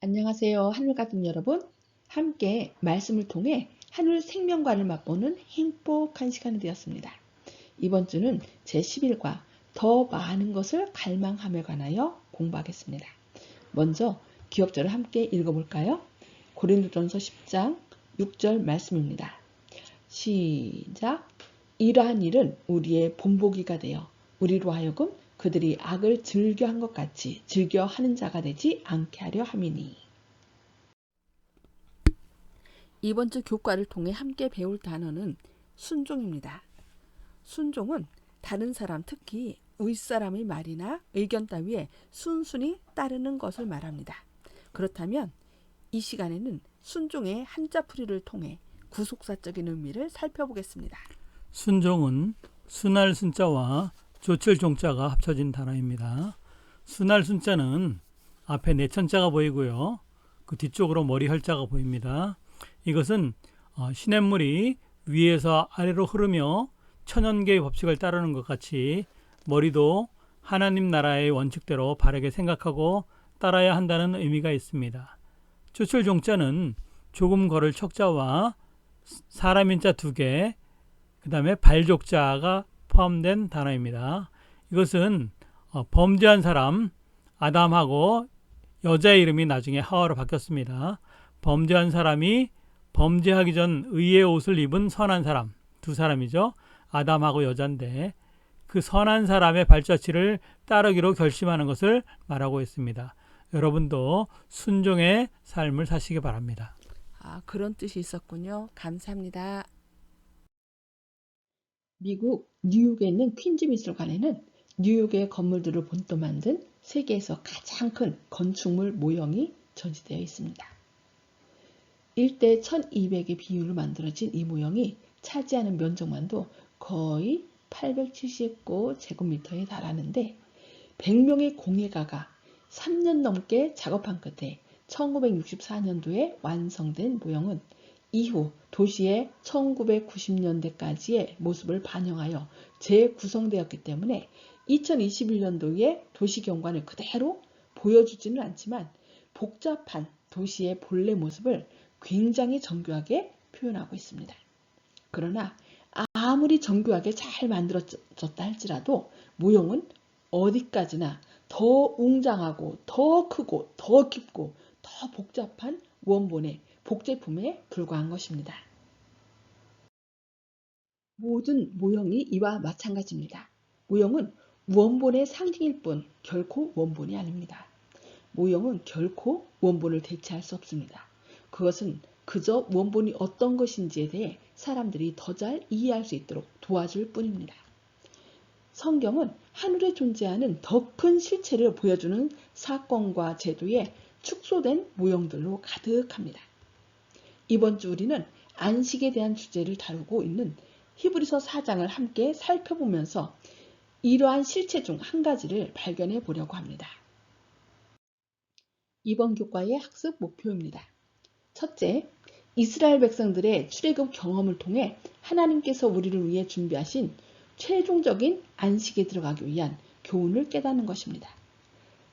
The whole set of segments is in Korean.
안녕하세요. 하늘가족 여러분. 함께 말씀을 통해 하늘 생명과를 맛보는 행복한 시간이 되었습니다. 이번 주는 제11과 더 많은 것을 갈망함에 관하여 공부하겠습니다. 먼저 기억절을 함께 읽어볼까요? 고린도전서 10장 6절 말씀입니다. 시작. 이러한 일은 우리의 본보기가 되어 우리로 하여금 그들이 악을 즐겨한 것 같이 즐겨하는 자가 되지 않게 하려 함이니. 이번 주 교과를 통해 함께 배울 단어는 순종입니다. 순종은 다른 사람 특히 윗사람의 말이나 의견 따위에 순순히 따르는 것을 말합니다. 그렇다면 이 시간에는 순종의 한자풀이를 통해 구속사적인 의미를 살펴보겠습니다. 순종은 순할 순자와 조철 종자가 합쳐진 단어입니다. 순할 순자는 앞에 내천자가 보이고요. 그 뒤쪽으로 머리 혈자가 보입니다. 이것은 어, 시냇물이 위에서 아래로 흐르며 천연계의 법칙을 따르는 것 같이 머리도 하나님 나라의 원칙대로 바르게 생각하고 따라야 한다는 의미가 있습니다. 조철 종자는 조금 걸을 척자와 사람 인자 두 개, 그 다음에 발족자가 포함된 단어입니다. 이것은 어, 범죄한 사람 아담하고 여자의 이름이 나중에 하와로 바뀌었습니다. 범죄한 사람이 범죄하기 전 의의 옷을 입은 선한 사람 두 사람이죠. 아담하고 여자인데 그 선한 사람의 발자취를 따르기로 결심하는 것을 말하고 있습니다. 여러분도 순종의 삶을 사시기 바랍니다. 아, 그런 뜻이 있었군요. 감사합니다. 미국 뉴욕에 있는 퀸즈 미술관에는 뉴욕의 건물들을 본떠 만든 세계에서 가장 큰 건축물 모형이 전시되어 있습니다. 1대 1200의 비율로 만들어진 이 모형이 차지하는 면적만도 거의 879제곱미터에 달하는데 100명의 공예가가 3년 넘게 작업한 끝에 1964년도에 완성된 모형은 이후 도시의 1990년대까지의 모습을 반영하여 재구성되었기 때문에 2021년도에 도시 경관을 그대로 보여주지는 않지만 복잡한 도시의 본래 모습을 굉장히 정교하게 표현하고 있습니다. 그러나 아무리 정교하게 잘 만들어졌다 할지라도 모형은 어디까지나 더 웅장하고 더 크고 더 깊고 더 복잡한 원본의 복제품에 불과한 것입니다. 모든 모형이 이와 마찬가지입니다. 모형은 원본의 상징일 뿐 결코 원본이 아닙니다. 모형은 결코 원본을 대체할 수 없습니다. 그것은 그저 원본이 어떤 것인지에 대해 사람들이 더 잘 이해할 수 있도록 도와줄 뿐입니다. 성경은 하늘에 존재하는 더 큰 실체를 보여주는 사건과 제도에 축소된 모형들로 가득합니다. 이번 주 우리는 안식에 대한 주제를 다루고 있는 히브리서 4장을 함께 살펴보면서 이러한 실체 중 한 가지를 발견해 보려고 합니다. 이번 교과의 학습 목표입니다. 첫째, 이스라엘 백성들의 출애굽 경험을 통해 하나님께서 우리를 위해 준비하신 최종적인 안식에 들어가기 위한 교훈을 깨닫는 것입니다.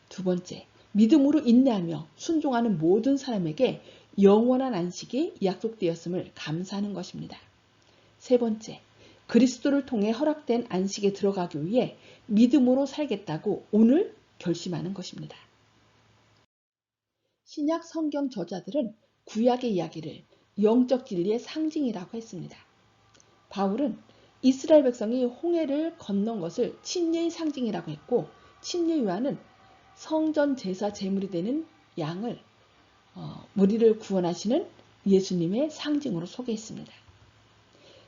두 번째, 믿음으로 인내하며 순종하는 모든 사람에게 영원한 안식이 약속되었음을 감사하는 것입니다. 세 번째, 그리스도를 통해 허락된 안식에 들어가기 위해 믿음으로 살겠다고 오늘 결심하는 것입니다. 신약 성경 저자들은 구약의 이야기를 영적 진리의 상징이라고 했습니다. 바울은 이스라엘 백성이 홍해를 건넌 것을 침례의 상징이라고 했고 침례 요한은 성전 제사 제물이 되는 양을 어, 우리를 구원하시는 예수님의 상징으로 소개했습니다.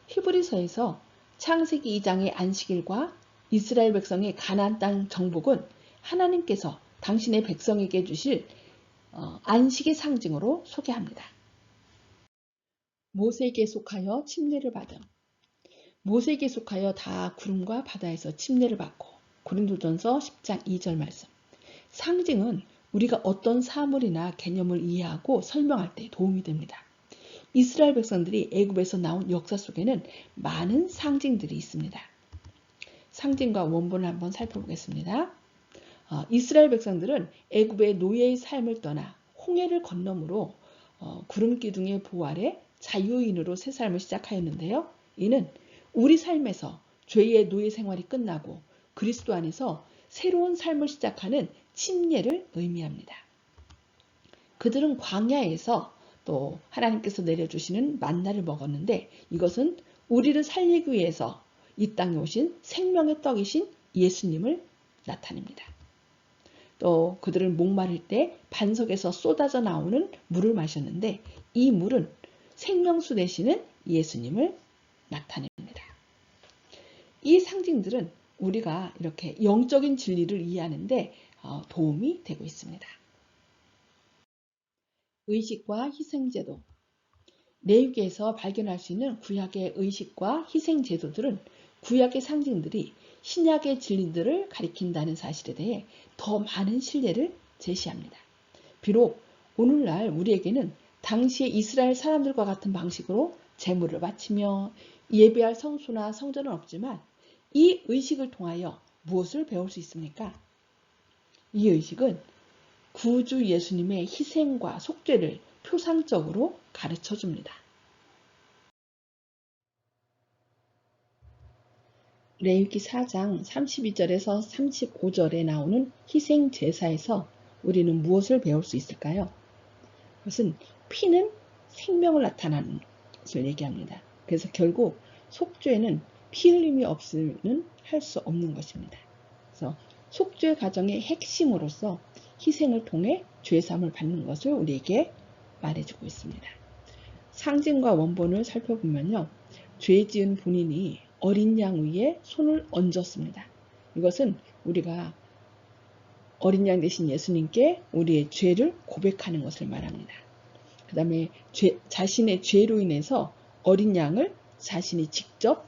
히브리서에서 창세기 2장의 안식일과 이스라엘 백성의 가나안 땅 정복은 하나님께서 당신의 백성에게 주실 어, 안식의 상징으로 소개합니다. 모세에게 속하여 침례를 받음. 모세에게 속하여 다 구름과 바다에서 침례를 받고 고린도전서 10장 2절 말씀. 상징은 우리가 어떤 사물이나 개념을 이해하고 설명할 때 도움이 됩니다. 이스라엘 백성들이 애굽에서 나온 역사 속에는 많은 상징들이 있습니다. 상징과 원본을 한번 살펴보겠습니다. 어, 이스라엘 백성들은 애굽의 노예의 삶을 떠나 홍해를 건너므로 어, 구름 기둥의 아래 자유인으로 새 삶을 시작하였는데요. 이는 우리 삶에서 죄의 노예 생활이 끝나고 그리스도 안에서 새로운 삶을 시작하는 침례를 의미합니다. 그들은 광야에서 또 하나님께서 내려주시는 만나를 먹었는데 이것은 우리를 살리기 위해서 이 땅에 오신 생명의 떡이신 예수님을 나타냅니다. 또 그들은 목마를 때 반석에서 쏟아져 나오는 물을 마셨는데 이 물은 생명수 되시는 예수님을 나타냅니다. 이 상징들은 우리가 이렇게 영적인 진리를 이해하는데 어, 도움이 되고 있습니다. 의식과 희생제도 내육에서 발견할 수 있는 구약의 의식과 희생제도들은 구약의 상징들이 신약의 진리들을 가리킨다는 사실에 대해 더 많은 신뢰를 제시합니다. 비록 오늘날 우리에게는 당시의 이스라엘 사람들과 같은 방식으로 제물을 바치며 예배할 성소나 성전은 없지만 이 의식을 통하여 무엇을 배울 수 있습니까? 이 의식은 구주 예수님의 희생과 속죄를 표상적으로 가르쳐 줍니다. 레위기 4장 32절에서 35절에 나오는 희생 제사에서 우리는 무엇을 배울 수 있을까요? 그것은 피는 생명을 나타나는 것을 얘기합니다. 그래서 결국 속죄는 피 흘림이 없으면 할 수 없는 것입니다. 그래서 속죄 과정의 핵심으로서 희생을 통해 죄삼을 받는 것을 우리에게 말해주고 있습니다. 상징과 원본을 살펴보면요. 죄 지은 본인이 어린 양 위에 손을 얹었습니다. 이것은 우리가 어린 양 대신 예수님께 우리의 죄를 고백하는 것을 말합니다. 그 다음에 자신의 죄로 인해서 어린 양을 자신이 직접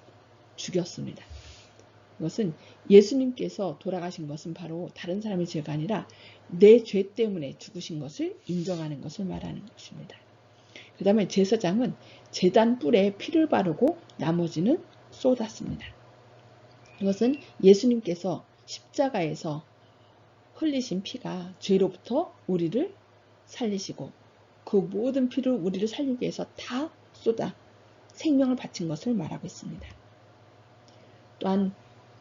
죽였습니다. 이것은 예수님께서 돌아가신 것은 바로 다른 사람의 죄가 아니라 내 죄 때문에 죽으신 것을 인정하는 것을 말하는 것입니다. 그 다음에 제사장은 재단 뿔에 피를 바르고 나머지는 쏟았습니다. 이것은 예수님께서 십자가에서 흘리신 피가 죄로부터 우리를 살리시고 그 모든 피를 우리를 살리기 위해서 다 쏟아 생명을 바친 것을 말하고 있습니다. 또한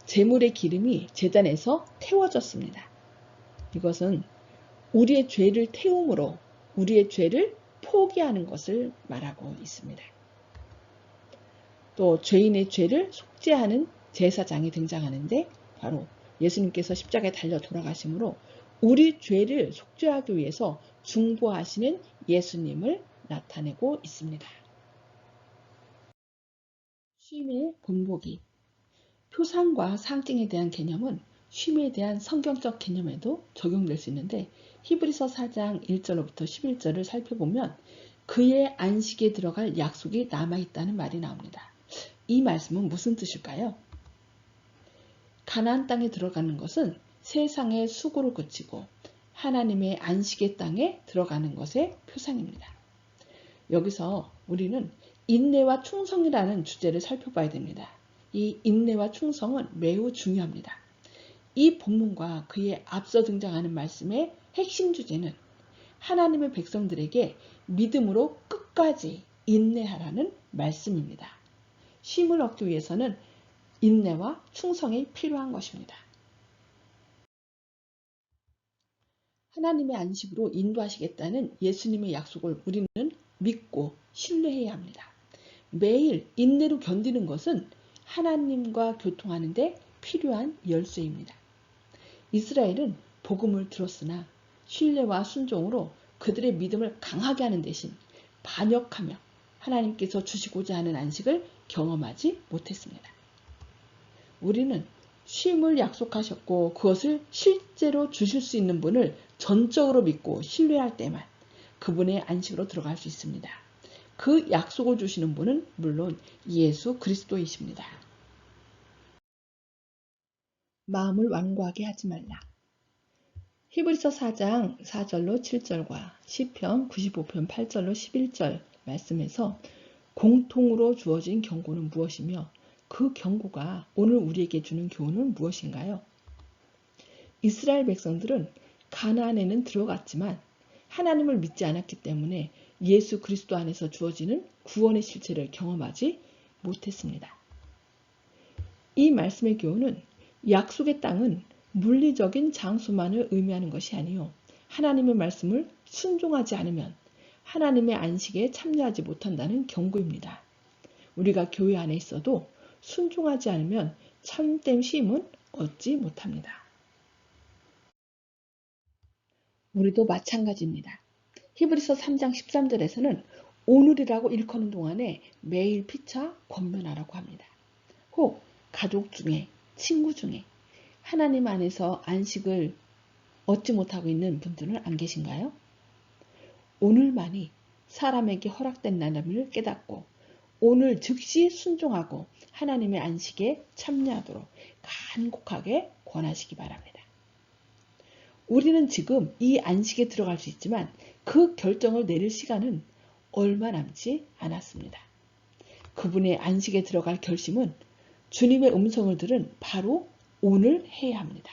제물의 기름이 재단에서 태워졌습니다. 이것은 우리의 죄를 태움으로 우리의 죄를 포기하는 것을 말하고 있습니다. 또 죄인의 죄를 속죄하는 제사장이 등장하는데 바로 예수님께서 십자가에 달려 돌아가심으로 우리 죄를 속죄하기 위해서 중보하시는 예수님을 나타내고 있습니다. 쉼일 본보기 표상과 상징에 대한 개념은 쉼에 대한 성경적 개념에도 적용될 수 있는데 히브리서 4장 1절로부터 11절을 살펴보면 그의 안식에 들어갈 약속이 남아있다는 말이 나옵니다. 이 말씀은 무슨 뜻일까요? 가나안 땅에 들어가는 것은 세상의 수고를 그치고 하나님의 안식의 땅에 들어가는 것의 표상입니다. 여기서 우리는 인내와 충성이라는 주제를 살펴봐야 됩니다. 이 인내와 충성은 매우 중요합니다. 이 본문과 그에 앞서 등장하는 말씀의 핵심 주제는 하나님의 백성들에게 믿음으로 끝까지 인내하라는 말씀입니다. 쉼을 얻기 위해서는 인내와 충성이 필요한 것입니다. 하나님의 안식으로 인도하시겠다는 예수님의 약속을 우리는 믿고 신뢰해야 합니다. 매일 인내로 견디는 것은 하나님과 교통하는데 필요한 열쇠입니다. 이스라엘은 복음을 들었으나 신뢰와 순종으로 그들의 믿음을 강하게 하는 대신 반역하며 하나님께서 주시고자 하는 안식을 경험하지 못했습니다. 우리는 쉼을 약속하셨고 그것을 실제로 주실 수 있는 분을 전적으로 믿고 신뢰할 때만 그분의 안식으로 들어갈 수 있습니다. 그 약속을 주시는 분은 물론 예수 그리스도이십니다. 마음을 완고하게 하지 말라. 히브리서 4장 4절로 7절과 시편 95편 8절로 11절 말씀에서 공통으로 주어진 경고는 무엇이며 그 경고가 오늘 우리에게 주는 교훈은 무엇인가요? 이스라엘 백성들은 가나안에는 들어갔지만 하나님을 믿지 않았기 때문에 예수 그리스도 안에서 주어지는 구원의 실체를 경험하지 못했습니다. 이 말씀의 교훈은 약속의 땅은 물리적인 장소만을 의미하는 것이 아니요 하나님의 말씀을 순종하지 않으면 하나님의 안식에 참여하지 못한다는 경고입니다. 우리가 교회 안에 있어도 순종하지 않으면 참된 쉼은 얻지 못합니다. 우리도 마찬가지입니다. 히브리서 3장 13절에서는 오늘이라고 일컫는 동안에 매일 피차 권면하라고 합니다. 혹 가족 중에 친구 중에 하나님 안에서 안식을 얻지 못하고 있는 분들은 안 계신가요? 오늘만이 사람에게 허락된 날임을 깨닫고 오늘 즉시 순종하고 하나님의 안식에 참여하도록 간곡하게 권하시기 바랍니다. 우리는 지금 이 안식에 들어갈 수 있지만 그 결정을 내릴 시간은 얼마 남지 않았습니다. 그분의 안식에 들어갈 결심은 주님의 음성을 들은 바로 오늘 해야 합니다.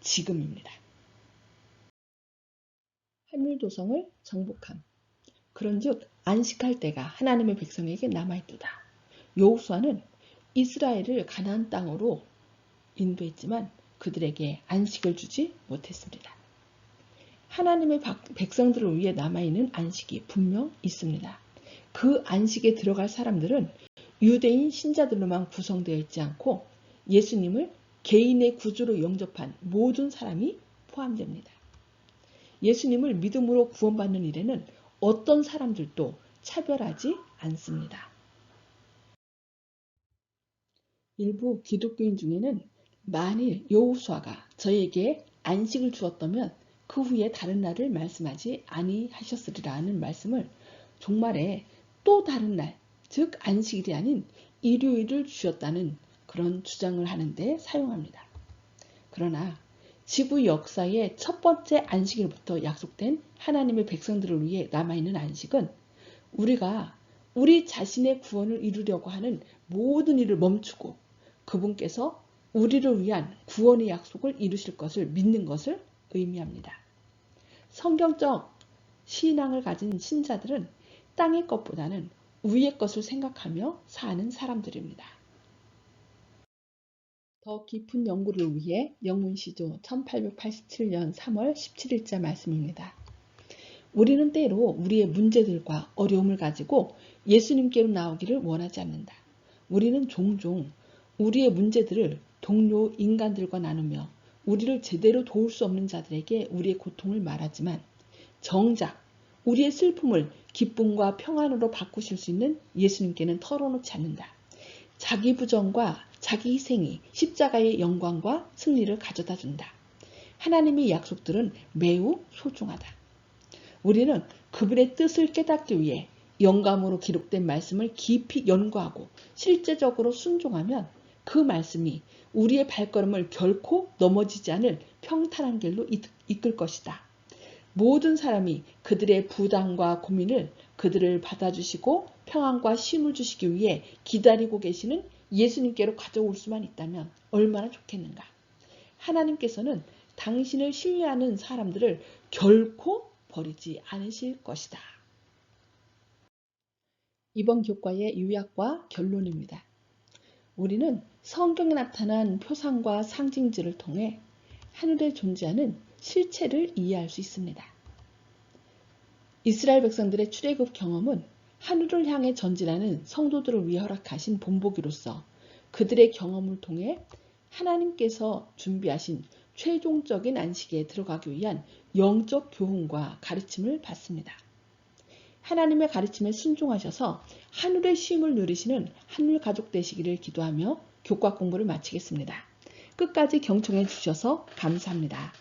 지금입니다. 한율 도성을 정복함. 그런즉 안식할 때가 하나님의 백성에게 남아있도다. 여호수아는 이스라엘을 가나안 땅으로 인도했지만 그들에게 안식을 주지 못했습니다. 하나님의 백성들을 위해 남아있는 안식이 분명 있습니다. 그 안식에 들어갈 사람들은 유대인 신자들로만 구성되어 있지 않고 예수님을 개인의 구주로 영접한 모든 사람이 포함됩니다. 예수님을 믿음으로 구원받는 일에는 어떤 사람들도 차별하지 않습니다. 일부 기독교인 중에는 만일 여호수아가 저에게 안식을 주었다면 그 후에 다른 날을 말씀하지 아니하셨으리라는 말씀을 종말에 또 다른 날, 즉 안식일이 아닌 일요일을 주셨다는 그런 주장을 하는데 사용합니다. 그러나 지구 역사의 첫 번째 안식일부터 약속된 하나님의 백성들을 위해 남아있는 안식은 우리가 우리 자신의 구원을 이루려고 하는 모든 일을 멈추고 그분께서 우리를 위한 구원의 약속을 이루실 것을 믿는 것을 의미합니다. 성경적 신앙을 가진 신자들은 땅의 것보다는 위의 것을 생각하며 사는 사람들입니다. 더 깊은 연구를 위해 영문시조 1887년 3월 17일자 말씀입니다. 우리는 때로 우리의 문제들과 어려움을 가지고 예수님께로 나오기를 원하지 않는다. 우리는 종종 우리의 문제들을 동료 인간들과 나누며 우리를 제대로 도울 수 없는 자들에게 우리의 고통을 말하지만 정작 우리의 슬픔을 기쁨과 평안으로 바꾸실 수 있는 예수님께는 털어놓지 않는다. 자기 부정과 자기 희생이 십자가의 영광과 승리를 가져다 준다. 하나님의 약속들은 매우 소중하다. 우리는 그분의 뜻을 깨닫기 위해 영감으로 기록된 말씀을 깊이 연구하고 실제적으로 순종하면 그 말씀이 우리의 발걸음을 결코 넘어지지 않을 평탄한 길로 이끌 것이다. 모든 사람이 그들의 부담과 고민을 그들을 받아주시고 평안과 쉼을 주시기 위해 기다리고 계시는 예수님께로 가져올 수만 있다면 얼마나 좋겠는가. 하나님께서는 당신을 신뢰하는 사람들을 결코 버리지 않으실 것이다. 이번 교과의 요약과 결론입니다. 우리는 성경에 나타난 표상과 상징들을 통해 하늘에 존재하는 실체를 이해할 수 있습니다. 이스라엘 백성들의 출애굽 경험은 하늘을 향해 전진하는 성도들을 위해 허락하신 본보기로서 그들의 경험을 통해 하나님께서 준비하신 최종적인 안식에 들어가기 위한 영적 교훈과 가르침을 받습니다. 하나님의 가르침에 순종하셔서 하늘의 쉼을 누리시는 하늘 가족 되시기를 기도하며 교과 공부를 마치겠습니다. 끝까지 경청해 주셔서 감사합니다.